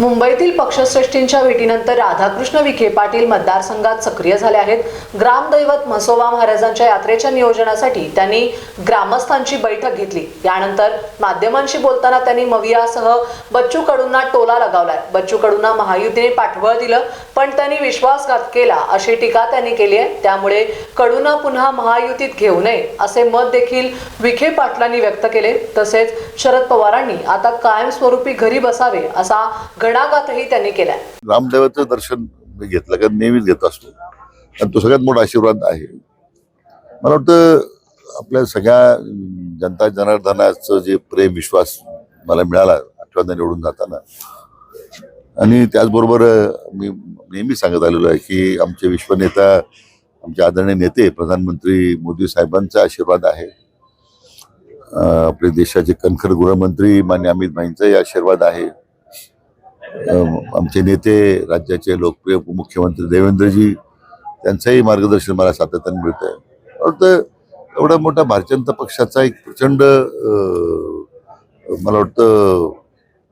मुंबईतील पक्षश्रेष्ठींच्या भेटीनंतर राधाकृष्ण विखे पाटील मतदारसंघात सक्रिय झाले आहेत. ग्रामदैवत म्हसोबा महाराजांच्या यात्रेच्या नियोजनासाठी त्यांनी ग्रामस्थांची बैठक घेतली. यानंतर माध्यमांशी बोलताना त्यांनी मवियासह बच्चू कडूंना टोला लगावलाय. बच्चू कडूंना महायुतीने पाठबळ दिलं पण त्यांनी विश्वासघात केला अशी टीका त्यांनी केली आहे. त्यामुळे कडूंना पुन्हा महायुतीत घेऊ नये असे मत देखील विखे पाटलांनी व्यक्त केले. तसेच शरद पवारांनी आता कायमस्वरूपी घरी बसावे असा घणाघातही त्यांनी केलाय. रामदेवाचं दर्शन मी घेतलं कारण नेहमीच घेत असतो. आणि तो सगळ्यात मोठा आशीर्वाद आहे. मला वाटतं आपल्या सगळ्या जनता जनार्दनाचं जे प्रेम विश्वास मला मिळाला आठवड्यात निवडून जाताना. आणि त्याचबरोबर मी नेहमी सांगत आलेलो आहे की आमचे विश्वनेता आमचे आदरणीय नेते प्रधानमंत्री मोदी साहेबांचा आशीर्वाद आहे. आपले देशाचे कणखर गृहमंत्री मान्य अमित भाईंचाही आशीर्वाद आहे. आमचे नेते राज्याचे लोकप्रिय उपमुख्यमंत्री देवेंद्रजी त्यांचंही मार्गदर्शन मला सातत्याने मिळत आहे वाटतं एवढा मोठा भारतीय जनता पक्षाचा एक प्रचंड मला वाटतं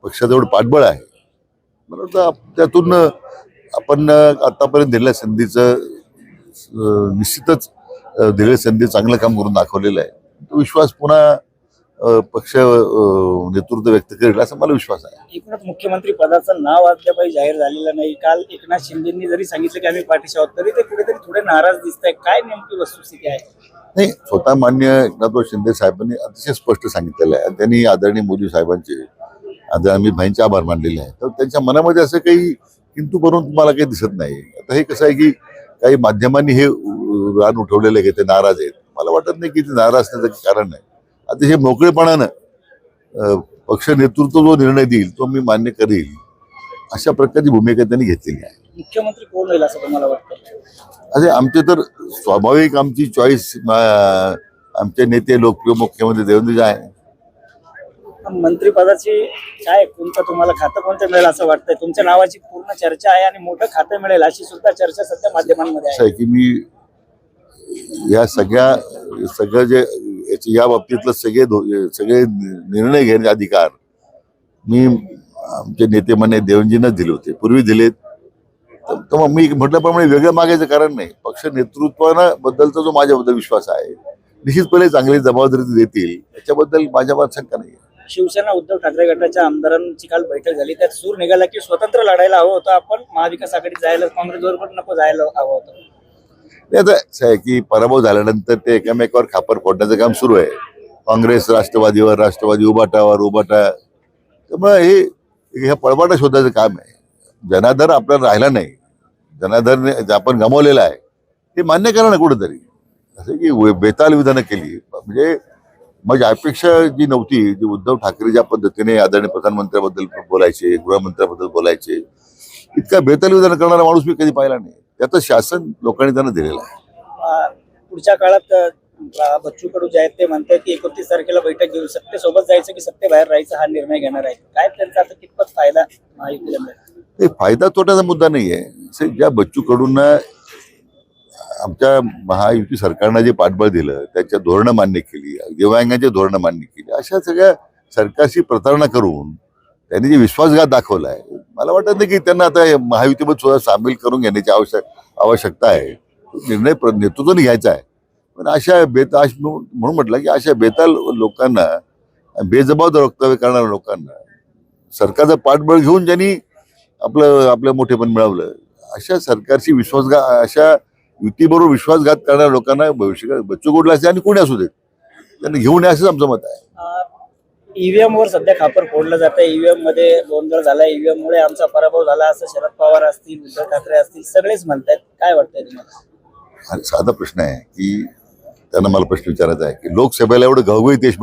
पक्षाचं एवढं पाठबळ आहे. मला वाटतं त्यातून आपण आतापर्यंत दिलेल्या संधीचं निश्चितच दिलेल्या संधी चांगलं काम करून दाखवलेलं आहे. तो विश्वास पुन्हा पक्ष नेतृत्व व्यक्त करेल असा मला विश्वास आहे. एकूणच मुख्यमंत्री पदाचं नाव अद्यापही जाहीर झालेलं नाही. काल एकनाथ शिंदेंनी जरी सांगितलं की आम्ही पाठीशी आहोत तरी ते कुठेतरी थोडे नाराज दिसत आहे काय नेमकी वस्तुस्थिती आहे? नाही स्वतः मान्य एकनाथराव शिंदे साहेबांनी अतिशय स्पष्ट सांगितलेलं आहे. त्यांनी आदरणीय मोदी साहेबांचे आदरणीय अमित भाईंचे आभार मानलेले आहेत. तर त्यांच्या मनामध्ये असं काही किंतु करून तुम्हाला काही दिसत नाही. आता हे कसं आहे की काही माध्यमांनी हे रान उठवलेलं आहे की ते नाराज आहेत. मला वाटत नाही की ते नाराज असण्याचं कारण नाही. अतिशय मोकळेपणानं पक्ष नेतृत्व जो निर्णय देईल तो मी मान्य करील. अशा प्रकारची भूमिका त्यांनी घेतलेली आहे. मुख्यमंत्री कोण होईल असं तुम्हाला वाटतं? असे आमचे तर स्वाभाविक आमची चॉईस आमचे नेते लोकप्रिय मुख्यमंत्री देवेंद्रजी आहे मंत्रीपदाची काय कोणतं तुम्हाला खातं कोणतं मिळेल असं वाटतंय? तुमच्या नावाची पूर्ण चर्चा आहे आणि मोठं खातं मिळेल अशी सुद्धा चर्चा सध्या माध्यमांमध्ये आहे की मी या सगळ्या सगळं जे याची या बाबतीतलं सगळे सगळे निर्णय घेण्याचे अधिकार मी आमचे नेते मान्य देवेंजींनाच दिले होते. पूर्वी दिलेत. तर मग मी म्हटल्याप्रमाणे वेगळं मागायचं कारण नाही. पक्ष नेतृत्वानं बद्दलचा जो माझ्याबद्दल विश्वास आहे निश्चितपणे चांगली जबाबदारी देतील. याच्याबद्दल माझ्या मनात शंका नाही शिवसेना उद्धव ठाकरे गटाच्या आमदारांची काल बैठक झाली. त्यात सूर निघाला की स्वतंत्र लढायला हवं होतं. आपण महाविकास आघाडीत जायला काँग्रेस बरोबर नको जायला हवं होतं. आता असं आहे की पराभव झाल्यानंतर ते एकमेकावर खापर फोडण्याचं काम सुरू आहे. काँग्रेस राष्ट्रवादीवर राष्ट्रवादी उभाटावर उभाटा त्यामुळे हे ह्या पळबाटा शोधायचं काम आहे. जनाधार आपल्याला राहिला नाही. जनाधारने जे आपण गमावलेला आहे ते मान्य करा ना कुठंतरी. असं की बेताल विधानं केली. म्हणजे माझी अपेक्षा जी नव्हती जी उद्धव ठाकरे ज्या पद्धतीने आदरणीय प्रधानमंत्र्याबद्दल बोलायचे गृहमंत्र्याबद्दल बोलायचे इतका बेताल विधान करणारा माणूस मी कधी पाहिला नाही. त्याचं शासन लोकांनी त्यांना दिलेलं आहे. पुढच्या काळात बच्चू कडू जे आहेत ते म्हणतात की एकोणतीस तारखेला बैठक घेऊ सत्तेसोबत जायचं की सत्तेबाहेर राहायचं हा निर्णय घेणार आहे काय त्यांचा आता कितपत फायदा महायुतीला मिळेल? ते फायदा तोट्याचा मुद्दा नाही आहे ज्या बच्चू कडूंना आमच्या महायुती सरकारनं जे पाठबळ दिलं त्याच्या धोरणं मान्य केली दिव्यांगांची धोरणं मान्य केली अशा सगळ्या सरकारशी प्रतारणा करून त्यांनी जे विश्वासघात दाखवला आहे मला वाटत नाही की त्यांना आता महायुतीमध्ये सुद्धा सामील करून घेण्याची आवश्यक आवश्यकता आहे. निर्णय प्र- नेतृत्वाने घ्यायचा आहे. पण अशा बेताश म्हणून म्हटलं की अशा बेताल लोकांना बेजबाबदार वक्तव्य करणाऱ्या लोकांना सरकारचं पाठबळ घेऊन ज्यांनी आपलं आपलं मोठेपण मिळवलं अशा सरकारची विश्वासघात अशा युतीबरोबर विश्वासघात करणाऱ्या लोकांना भविष्य बच्चू गोडला असे आणि कोणी असू देत त्यांना घेऊन या असंच आमचं मत आहे. ईव्हीएम वर सध्या खापर फोडलं जातं ईव्हीएममध्ये गोंधळ झाला. ईव्हीएम मुळे आमचा पराभव झाला असं शरद पवार असतील उद्धव ठाकरे असतील सगळेच म्हणतात काय वाटतंय तुम्हाला? साधा प्रश्न आहे की त्यांना मला प्रश्न विचारायचा आहे की लोकसभेला एवढं घवघवीत देश